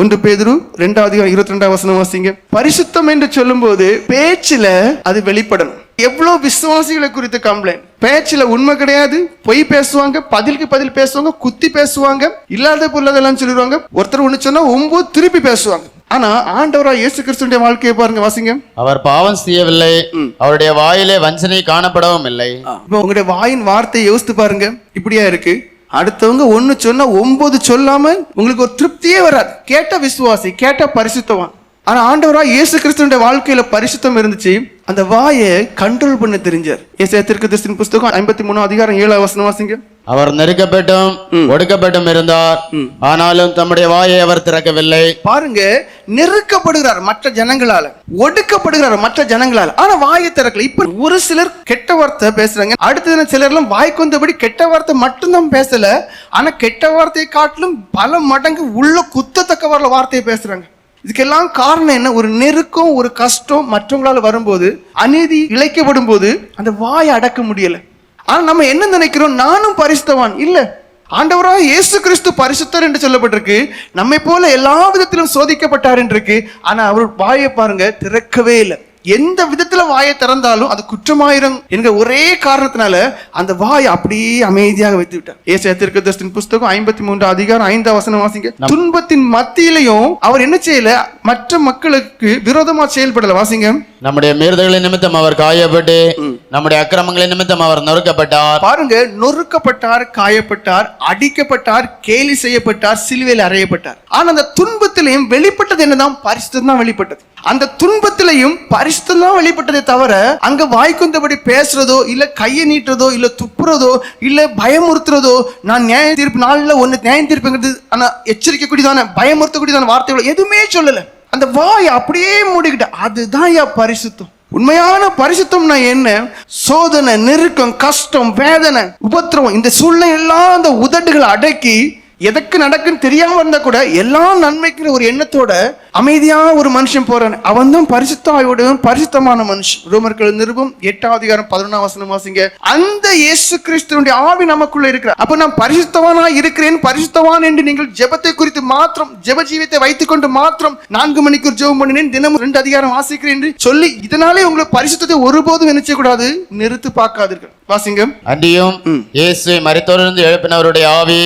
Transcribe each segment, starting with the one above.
ஒன்று பேதுரு ரெண்டாவது இருபத்தி ரெண்டாம் வசனம் வாசிங்க. பரிசுத்தம் என்று சொல்லும்போது பேச்சுல அது வெளிப்படணும். எவ்வளவு விசுவாசிகளை குறித்த கம்ப்ளைண்ட்? பேச்சுல உண்மை கிடையாது. பொய் பேசுவாங்க பதிலுக்கு பதில் பேசுவாங்க குத்தி பேசுவாங்க இல்லாத பொருளதெல்லாம் சொல்லிடுவாங்க. ஒருத்தர் ஒண்ணு சொன்னா ஒன்பது திருப்பி பேசுவாங்க. ஆனா ஆண்டவரா இயேசு கிறிஸ்துடைய வாழ்க்கையை பாருங்க வாசிங்க. அவர் பாவம் செய்யவில்லை. அவருடைய வாயிலே வஞ்சனை காணப்படவும் இல்லை. உங்களுடைய வாயின் வார்த்தையை யோசித்து பாருங்க. இப்படியா இருக்கு. அடுத்தவங்க ஒன்று சொன்னால் ஒன்பது சொல்லாமல் உங்களுக்கு ஒரு திருப்தியே வராது. கேட்ட விசுவாசி கேட்ட பரிசுத்தவான். ஆனால் ஆண்டவரா இயேசு கிறிஸ்துடைய வாழ்க்கையில் பரிசுத்தம் இருந்துச்சு. அந்த வாயை கண்ட்ரோல் பண்ண தெரிஞ்சார். ஏசாயா தீர்க்கதரிசன புஸ்தகம் ஐம்பத்தி மூணு அதிகாரம் ஏழு வசனம் வாசிங்க. அவர் நெருக்கப்பட்டும் ஒடுக்கப்பட்டும் இருந்தார். ஆனாலும் தம்முடைய வாயை அவர் திறக்கவில்லை. பாருங்க நெருக்கப்படுகிறார் மற்ற ஜனங்களால. ஒடுக்கப்படுகிறார் மற்ற ஜனங்களால. ஆனா வாயை திறக்கல. இப்ப ஒரு சிலர் கெட்ட வார்த்தை பேசுறாங்க. அடுத்த தினம் சிலர்லாம் வாய்க்கு வந்தபடி கெட்ட வார்த்தை மட்டும்தான் பேசல. ஆனா கெட்ட வார்த்தையை காட்டிலும் பல மடங்கு உள்ள குத்தத்தக்க வரல வார்த்தையை பேசுறாங்க. இதுக்கெல்லாம் காரணம் என்ன? ஒரு நெருக்கம் ஒரு கஷ்டம் மற்றவங்களால வரும்போது அநீதி இழைக்கப்படும் போது அந்த வாயை அடக்க முடியல. ஆனா நம்ம என்ன நினைக்கிறோம்? நானும் பரிசுத்தவான். இல்ல. ஆண்டவராக இயேசு கிறிஸ்து பரிசுத்தர் என்று சொல்லப்பட்டிருக்கு. நம்மை போல எல்லா விதத்திலும் சோதிக்கப்பட்டார் என்று இருக்கு ஆனா அவர் வாயை பாருங்க திறக்கவே இல்லை. எந்த விதத்துல வாயை திறந்தாலும் அது குற்றமாயிரும் என்கிற ஒரே காரணத்தினால அந்த வாயை அப்படியே அமைதியாக வைத்து விட்டார். ஏசியா தீர்க்கதரிசன புஸ்தகம் ஐம்பத்தி மூன்று அதிகாரம் ஐந்தாம் வசனம் வாசிங்க. துன்பத்தின் மத்தியிலையும் அவர் என்ன செய்யல? மற்ற மக்களுக்கு விரோதமா செயல்படல. வாசிங்க. நம்முடைய மீறுதல்களின் நிமித்தம் அவர் காயப்பட்டு நம்முடைய அக்கிரமங்களை நிமித்தம் அவர் நொறுக்கப்பட்டார். பாருங்க நொறுக்கப்பட்டார் காயப்பட்டார் அடிக்கப்பட்டார் கேலி செய்யப்பட்டார் சிலுவையில் அறையப்பட்டார். ஆனா அந்த துன்பத்திலையும் வெளிப்பட்டது என்னதான்? பரிசுத்தம் தான் வெளிப்பட்டது. அந்த துன்பத்திலையும் பரிசுத்தம் தான் வெளிப்பட்டதே தவிர அங்க வாய்க்குந்தபடி பேசுறதோ இல்ல கையை நீட்டுறதோ இல்ல துப்புறதோ இல்ல பயமுறுத்துறதோ நான் நியாய தீர்ப்பு நாளில் ஒன்று நியாயம் தீர்ப்புங்கிறது ஆனா எச்சரிக்கக்கூடியதான பயமுறுத்தக்கூடியதான வார்த்தைகள் எதுவுமே சொல்லல. அந்த வாய் அப்படியே மூடிக்கிட்ட அதுதான் யா பரிசுத்தம். உண்மையான பரிசுத்தம்னா என்ன? சோதனை நெருக்கம் கஷ்டம் வேதனை உபத்திரவம் இந்த சூழ்நிலை எல்லாம் அந்த உதடுகளை அடக்கி எதற்கு நடக்குன்னு தெரியாம இருந்தா கூட எல்லாம் நன்மைக்குற ஒரு எண்ணத்தோட அமைதியா ஒரு மனுஷன் போறான். அவன் தான் பரிசுத்த ஆய்வுடன் பரிசுத்தமான மனுஷன். ரோமர்கள் நிருபம் எட்டாம் அதிகாரம் பதினொன்றாம் வசனம் வாசிங்க. அந்த இயேசு கிறிஸ்துவனுடைய ஆவி நமக்குள்ள இருக்கிறார். அப்ப நான் பரிசுத்தவானா இருக்கிறேன் பரிசுத்தவான் என்று நீங்கள் ஜெபத்தை குறித்து மாத்திரம் ஜெப ஜீவித்தை வைத்துக் கொண்டு மாத்திரம் நான்கு மணிக்கு ஜெபம் பண்ணினேன். தினமும் ரெண்டு அதிகாரம் வாசிக்கிறேன் என்று சொல்லி இதனாலே உங்களை பரிசுத்தத்தை ஒருபோதும் நினைச்ச கூடாது நிறுத்து பார்க்காதீர்கள். வாசிங்க. அன்றியும் இயேசுவை மரித்தோரிலிருந்து எழுப்பினவருடைய ஆவி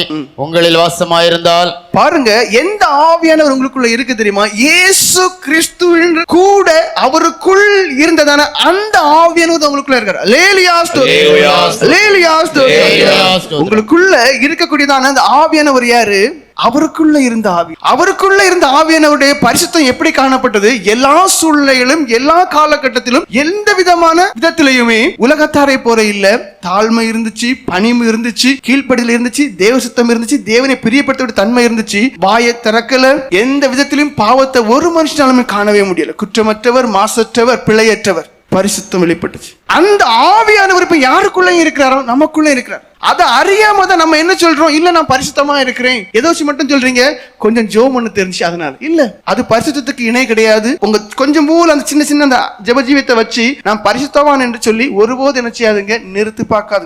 உங்களில் வாசமாயிருந்தால் பாருங்க எந்த ஆவியானவர் உங்களுக்குள்ள இருக்கு தெரியுமா? இயேசு கிறிஸ்துவின் கூட அவருக்குள் இருந்ததான அந்த ஆவியானவர் உங்களுக்குள்ள இருக்காரு லேலியா ஸ்தோத்திரம். அல்லேலூயா. லேலியா ஸ்தோத்திரம். அல்லேலூயா ஸ்தோத்திரம். உங்களுக்குள்ள இருக்கக்கூடியதான அந்த ஆவியானவர் யாரு அவருக்குள்ள இருந்த ஆவி. அவருக்குள்ள இருந்த ஆவியானவருடைய பரிசுத்தம் எப்படி காணப்பட்டது? எல்லா சூழ்நிலையிலும் எல்லா காலகட்டத்திலும் எந்த விதமான விதத்திலையுமே உலகத்தாரை போற இல்ல. தாழ்மை இருந்துச்சு பணிவு இருந்துச்சு கீழ்ப்படியில் இருந்துச்சு தேவ சுத்தம் இருந்துச்சு தேவனை பிரியப்படுத்த தன்மை இருந்துச்சு. வாயை திறக்கல எந்த விதத்திலும் பாவத்தை ஒரு மனுஷனாலுமே காணவே முடியல. குற்றமற்றவர் மாசற்றவர் பிழையற்றவர். பரிசுத்தம் வெளிப்பட்டுச்சு. அந்த ஆவியானவர் இப்ப யாருக்குள்ளே இருக்கிறாரோ? நமக்குள்ளே இருக்கிறார். அதை அறியாம தான் நம்ம என்ன சொல்றோம்? இல்ல நான் பரிசுத்தமா இருக்கிறேன். ஏதோ மட்டும் சொல்றீங்க. கொஞ்சம் ஜோம் ஒண்ணு தெரிஞ்சு அதனால. இல்ல. அது பரிசுத்தத்துக்கு இணை கிடையாது. உங்க கொஞ்சம் மூல அந்த சின்ன சின்ன அந்த ஜபஜீவியத்தை வச்சு நான் பரிசுத்தவான் என்று சொல்லி ஒருபோது என்ன செய்யாதுங்க நிறுத்து பார்க்காதுங்க.